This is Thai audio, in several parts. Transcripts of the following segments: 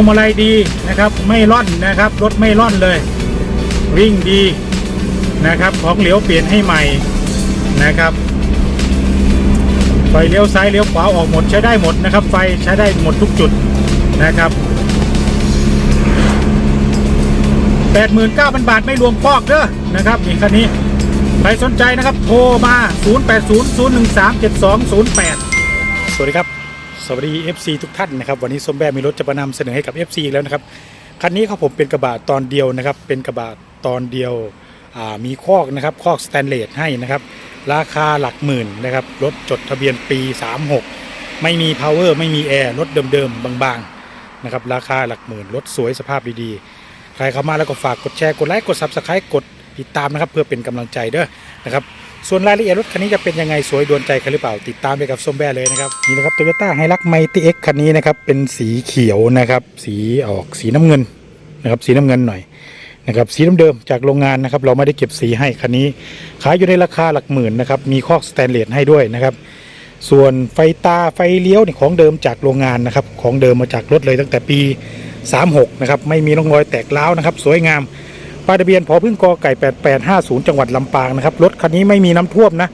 วงมาลัยดีนะครับ ไม่ร่อนนะครับ รถไม่ร่อนเลย วิ่งดีนะครับ ของเหลวเปลี่ยนให้ใหม่นะครับไฟเลี้ยวซ้ายเลี้ยวขวาออกหมดใช้ได้หมดนะครับ ไฟใช้ได้หมดทุกจุดนะครับ89,000 บาทไม่รวมพอกเด้อนะครับนี่คันนี้ใครสนใจนะครับ โทรมา 0800137208 สวัสดีครับ สวัสดี FC ทุกท่านนะครับวันนี้ส้มแบมีรถจะมานำเสนอให้กับ FC อีกแล้วนะครับคันนี้ครับผมเป็นกระบะตอนเดียวนะครับ เป็นกระบะตอนเดียวมีคอกนะครับคอกสแตนเลสให้นะครับราคาหลักหมื่นนะครับรถจดทะเบียนปี 36 ไม่มี power ไม่มีแอร์รถเดิมๆบางๆนะครับราคาหลักหมื่นรถสวยสภาพดีๆ ใครเข้ามาแล้วก็ฝากกดแชร์กดไลค์กด subscribe กดติดตามนะครับเพื่อเป็นกำลังใจเด้อนะครับ ส่วนรายละเอียดรถคันนี้จะเป็นยังไงสวยโดนใจใครหรือเปล่า ติดตามไปกับส้มแบ่เลยนะครับนี่นะครับโตโยต้าไฮรักไมตี้เอ็กคันนี้นะครับเป็นสีเขียวนะครับสีออกสีน้ำเงินนะครับสีน้ำเงินหน่อยนะครับสีเดิมๆจากโรงงานนะครับเราไม่ได้เก็บสีให้คันนี้ ขายอยู่ในราคาหลักหมื่นนะครับมีคอกสแตนเลสให้ด้วยนะครับส่วนไฟตาไฟเลี้ยวนี่ของเดิมจากโรงงานนะครับของเดิมมาจากรถเลยตั้งแต่ปี 36นะครับไม่มีร่องรอยแตกร้าวนะครับสวยงาม ป้ายทะเบียนพอพึ่งกอไก่ 8850 จังหวัดลำปางนะครับรถคันนี้ไม่มีน้ำท่วมนะ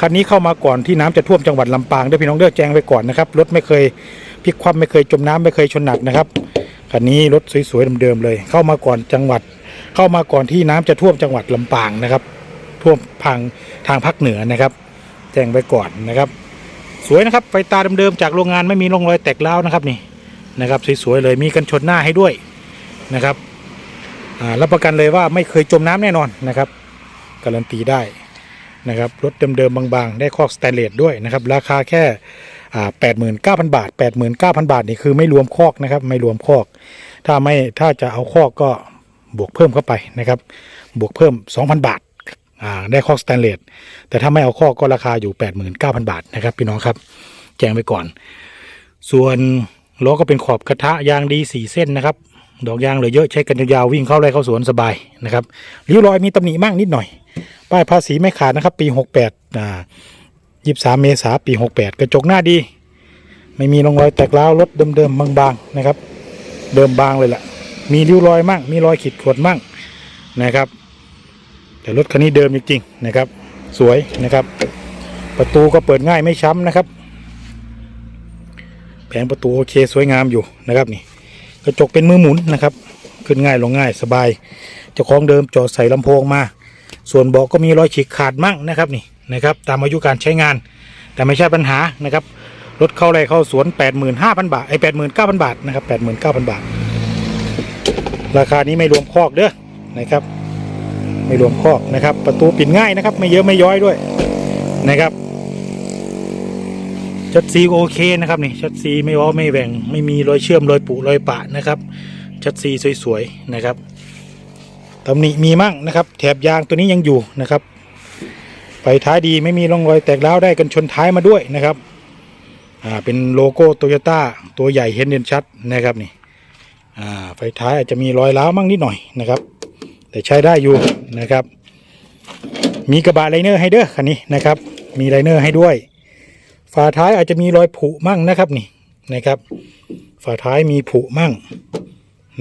คันนี้เข้ามาก่อนที่น้ำจะท่วมจังหวัดลำปางด้วยพี่น้องเลือกแจ้งไว้ก่อนนะครับรถไม่เคยพลิกคว่ำไม่เคยจมน้ำไม่เคยชนหนักนะครับคันนี้รถสวยๆเดิมๆเลย เข้ามาก่อนจังหวัด เข้ามาก่อนที่น้ำจะท่วมจังหวัดลำปางนะครับท่วมพังทางภาคเหนือนะครับแจ้งไว้ก่อนนะครับ สวยนะครับไฟตาเดิมๆจากโรงงานไม่มีร่องรอยแตกร้านะครับนี่นะครับสวยๆเลยมีกันชนหน้าให้ด้วยนะครับ รับประกันเลยว่าไม่เคยจมน้ำแน่นอนนะครับ การันตีได้นะครับรถเดิมๆบางๆ ได้คอกสแตนเลสด้วยนะครับราคาแค่แปดหมื่นเก้าพันบาทแปดหมื่นเก้าพันบาทนี่คือไม่รวมคอกนะครับไม่รวมคอก ถ้าไม่ถ้าจะเอาคอกก็บวกเพิ่มเข้าไปนะครับบวกเพิ่ม2,000บาทได้คอกสแตนเลสแต่ถ้าไม่เอาคอกก็ราคาอยู่89,000บาทนะครับพี่น้องครับแจ้งไว้ก่อน ส่วนล้อก็เป็นขอบกระทะยางดีสี่เส้นนะครับ ดอกยางเหลือเยอะใช้กันยาววิ่งเข้าไร่เข้าสวนสบายนะครับริ้วรอยมีตำหนิมากนิดหน่อย ป้ายภาษีไม่ขาดนะครับ ปี 68อ่า23 เมษาปี 68 กระจกหน้าดี ไม่มีร่องรอยแตกร้าวรถเดิมๆบางๆนะครับ เดิมบางเลยแหละมีริ้วรอยมั่งมีรอยขีดข่วนมั่งนะครับ แต่รถคันนี้เดิมจริงๆนะครับ สวยนะครับ ประตูก็เปิดง่ายไม่ช้ำนะครับ แผงประตูโอเคสวยงามอยู่นะครับนี่ กระจกเป็นมือหมุนนะครับ ขึ้นง่ายลงง่ายสบายเจ้าของเดิมจอดใส่ลำโพงมา ส่วนเบาะก็มีรอยฉีกขาดมั่งนะครับนี่นะครับ ตามอายุการใช้งาน แต่ไม่ใช่ปัญหานะครับรถเข้าไรเข้าสวน 85,000 บาทไอ้89,000 บาทนะครับ89,000 บาท ราคานี้ไม่รวมคอกเด้อนะครับ ไม่รวมคอกนะครับ ประตูปิดง่ายนะครับ ไม่เยอะไม่ย้อยด้วยนะครับ ชัดซีโอเคนะครับนี่ชัดซีไม่ว้าไม่แหว่งไม่มีรอยเชื่อมรอยปุรอยปะนะครับชัดซีสวยๆนะครับตำหนิมีมั่งนะครับ แถบยางตัวนี้ยังอยู่นะครับไฟท้ายดีไม่มีร่องรอยแตกร้าวได้กันชนท้ายมาด้วยนะครับอ่าเป็นโลโก้โตโยต้าตัวใหญ่เห็นเด่นชัดนะครับนี่อ่าไฟท้ายอาจจะมีรอยร้าวมั่งนิดหน่อยนะครับ แต่ใช้ได้อยู่นะครับ มีกระบะไลเนอร์ให้เด้อคันนี้นะครับ มีไลเนอร์ให้ด้วย ฝาท้ายอาจจะมีรอยผุมั่งนะครับนี่นะครับ ฝาท้ายมีผุมั่ง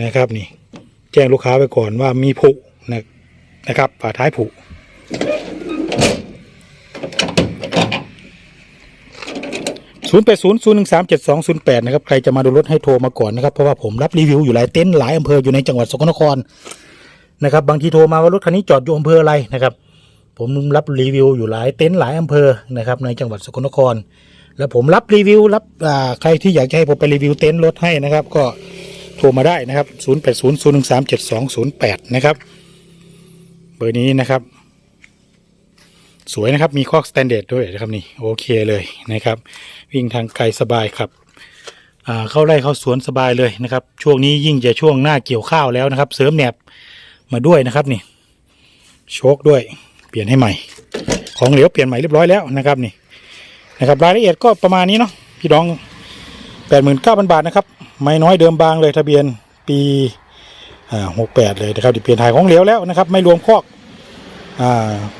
นะครับนี่ แจ้งลูกค้าไปก่อนว่ามีผุนะนะครับ ฝาท้ายผุศูนย์แปดศูนย์ศูนย์หนึ่งสามเจ็ดสองศูนย์แปดนะครับ ใครจะมาดูรถให้โทรมาก่อนนะครับ เพราะว่าผมรับรีวิวอยู่หลายเต็นท์หลายอำเภออยู่ในจังหวัดสกลนครนะครับ บางทีโทรมาว่ารถคันนี้จอดอยู่อำเภออะไรนะครับ ผมรับรีวิวอยู่หลายเต็นท์หลายอำเภอนะครับในจังหวัดสกลนคร แล้วผมรับรีวิวรับใครที่อยากจะให้ผมไปรีวิวเต็นท์รถให้นะครับ ก็โทรมาได้นะครับ 0 8 0 0 1 3 7 2 0 8 นะครับ เบอร์นี้นะครับ สวยนะครับมีคอกสแตนเดดด้วยนะครับนี่โอเคเลยนะครับ วิ่งทางไกลสบายครับเข้าไร่เข้าสวนสบายเลยนะครับ ช่วงนี้ยิ่งจะช่วงหน้าเกี่ยวข้าวแล้วนะครับ เสริมแหนบมาด้วยนะครับนี่โชคด้วย เปลี่ยนให้ใหม่ ของเหลวเปลี่ยนใหม่เรียบร้อยแล้วนะครับนี่นะครับรายละเอียดก็ประมาณนี้เนาะพี่น้องแปดหมื่นเก้าพันบาทนะครับไม่น้อยเดิมบางเลยทะเบียนปีหกแปดเลยนะครับที่เปลี่ยนถ่ายของเหลวแล้วนะครับ ไม่รวมคอกอ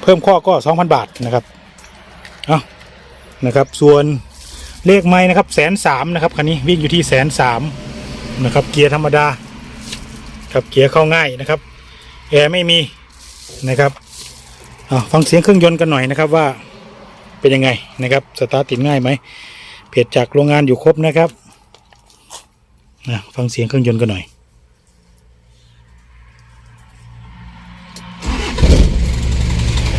เพิ่มคอกก็สองพันบาทนะครับเอานะครับ ส่วนเลขไม้นะครับแสนสามนะครับคันนี้วิ่งอยู่ที่แสนสามนะครับเกียร์ธรรมดาครับเกียร์เข้าง่ายนะครับแอร์ไม่มีนะครับ ฟังเสียงเครื่องยนต์กันหน่อยนะครับว่าเป็นยังไงนะครับสตาร์ติดง่ายไหมเพจจากโรงงานอยู่ครบนะครับนะฟังเสียงเครื่องยนต์กันหน่อย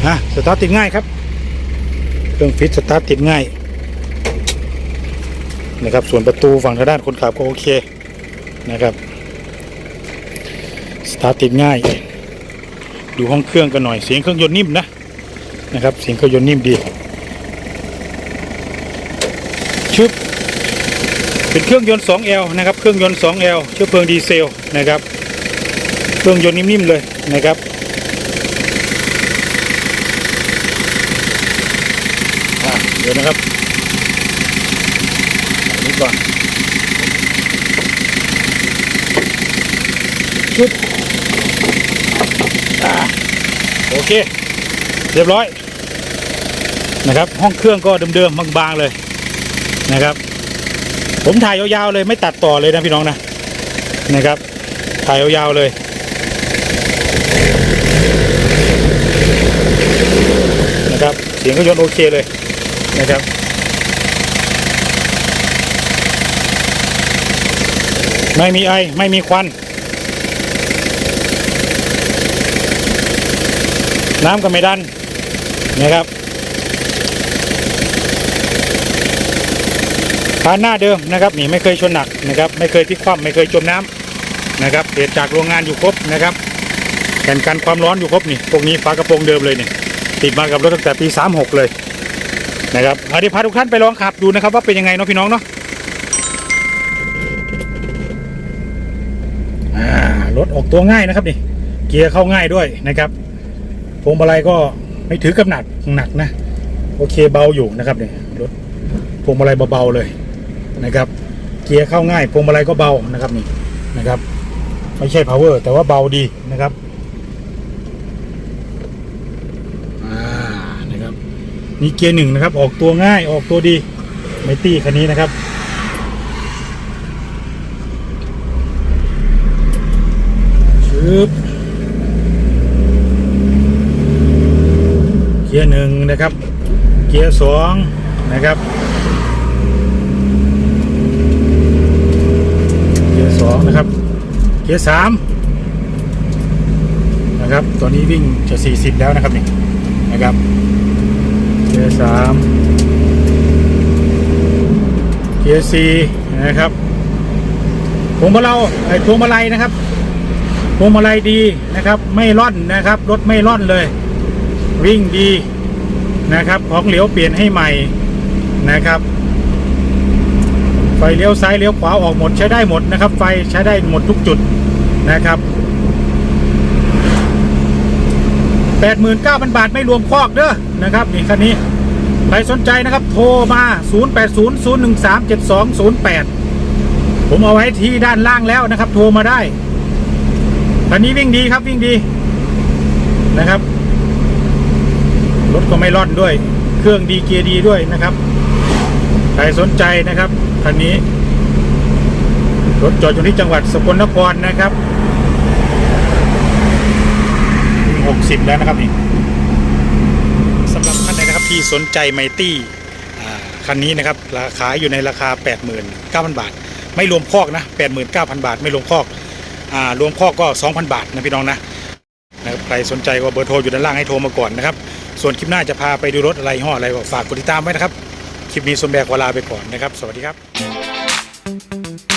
อะสตาร์ติดง่ายครับ เครื่องฟิตสตาร์ติดง่ายนะครับส่วนประตูฝั่งทางด้านคนขับก็โอเคนะครับสตาร์ติดง่าย ดูห้องเครื่องกันหน่อยเสียงเครื่องยนต์นิ่มนะนะครับเสียงเครื่องยนต์นิ่มดีชึบเป็นเครื่องยนต์ 2L นะครับเครื่องยนต์ 2L เชื้อเพลิงดีเซลนะครับเครื่องยนต์นิ่มๆเลยนะครับเดี๋ยวนะครับนนี้ก่อนชุดอ่า โอเค เรียบร้อยนะครับ ห้องเครื่องก็เดิมๆบางๆเลยนะครับ ผมถ่ายยาวๆเลยไม่ตัดต่อเลยนะพี่น้องนะนะครับ ถ่ายยาวๆเลยนะครับเสียงก็ยนโอเคเลยนะครับ ไม่มีไอไม่มีควัน น้ำก็ไม่ดันนะครับพานหน้าเดิมนะครับนี่ไม่เคยชนหนักนะครับ ไม่เคยพลิกคว่ำไม่เคยจมน้ำนะครับเกิดจากโรงงานอยู่ครบนะครับแผ่นกันความร้อนอยู่ครบนี่พวกนี้ฝากระโปรงเดิมเลยนี่ติดมากับรถตั้งแต่ปี 36 เลยนะครับเอาเดี๋ยวพาทุกท่านไปลองขับดูนะครับ ว่าเป็นยังไงเนาะพี่น้องเนาะรถออกตัวง่ายนะครับนี่เกียร์เข้าง่ายด้วยนะครับ พวงมาลัยก็ไม่ถือกับหนักหนักนะ โอเคเบาอยู่นะครับเนี่ยรถพวงมาลัยเบาๆเลยนะครับ เกียร์เข้าง่ายพวงมาลัยก็เบานะครับนี่นะครับ ไม่ใช่ power แต่ว่าเบาดีนะครับอ่านะครับนี่เกียร์หนึ่งนะครับ ออกตัวง่ายออกตัวดีไม่ตี้คันนี้นะครับชึบ เกี ยร์หนึ่งนะครับ เกียร์สองนะครับ เกียร์สองนะครับ เกียร์สามนะครับ ตอนนี้วิ่งจะ40แล้วนะครับนี่นะครับ เกียร์สามเกียร์สี่นะครับพวงมาลัยไอ้พวงมาลัยนะครับพวงมาลัยดีนะครับ ไม่ร่อนนะครับ รถไม่ร่อนเลย วิ่งดี นะครับ ของเหลียวเปลี่ยนให้ใหม่นะครับ ไฟเลี้ยวซ้ายเลี้ยวขวาออกหมดใช้ได้หมดนะครับ ไฟใช้ได้หมดทุกจุดนะครับ89,000 บาทไม่รวมคอกเด้อนะครับนี่คันนี้ใครสนใจนะครับโทรมา 0800137208 ผมเอาไว้ที่ด้านล่างแล้วนะครับ โทรมาได้คันนี้วิ่งดีครับวิ่งดีนะครับ ถก็ไม่ร่อนด้วย เครื่องดีเกียร์ดีด้วยนะครับใครสนใจนะครับคันนี้รถจอดอยู่ที่จังหวัดสกลนครนะครับ60แล้วนะครับนี่สำหรับท่านใดนะครับที่สนใจไมตี้คันนี้นะครับราคาอยู่ในราคา 89,000 บาท ไม่รวมคอกนะ 89,000 บาท ไม่รวมคอกอ่ารวมคอกก็ 2,000 บาทนะพี่น้องนะนะครับใครสนใจก็เบอร์โทรอยู่ด้านล่างให้โทรมาก่อนนะครับ ส่วนคลิปหน้าจะพาไปดูรถอะไรห่ออะไรก็ฝากกดติดตามไว้นะครับ คลิปนี้สมแบกวลาไปก่อนนะครับ สวัสดีครับ